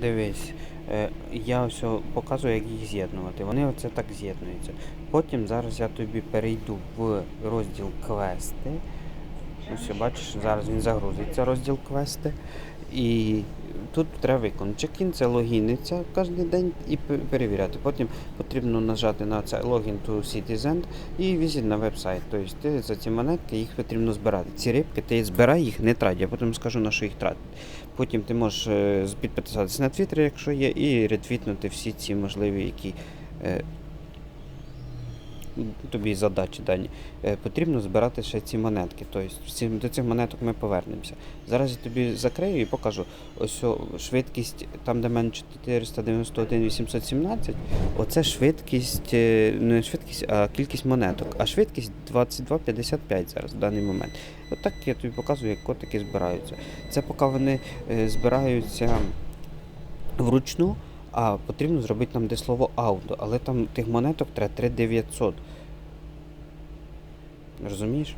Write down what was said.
Дивись, е, я ось показую, як їх з'єднувати. Вони оце так з'єднуються. Потім зараз я тобі перейду в розділ квести. Ось бачиш, зараз він загрузиться розділ квести. І тут треба виконати чекін, це логіниться кожен день і перевіряти. Потім потрібно нажати на це логін to Citizen і візит на веб-сайт. Тобто ти за ці монетки їх потрібно збирати. Ці рибки ти збирай їх, не трать. Я потім скажу на що їх тратити. Потім ти можеш е, підписатися на Твіттер, якщо є, і ретвітнути всі ці можливі, які е, тобі задачі дані. Е, потрібно збирати ще ці монетки. Тобто до цих монеток ми повернемося. Зараз я тобі закрию і покажу. Ось швидкість, там, де в мене 491 817, оце швидкість, е, не швидкість, а кількість монеток. А швидкість 22,55 зараз в даний момент. От я тобі показую, як котики збираються. Це поки вони е, збираються вручну, а потрібно зробити там де слово ауто, але там тих монеток треба 3900. Розумієш?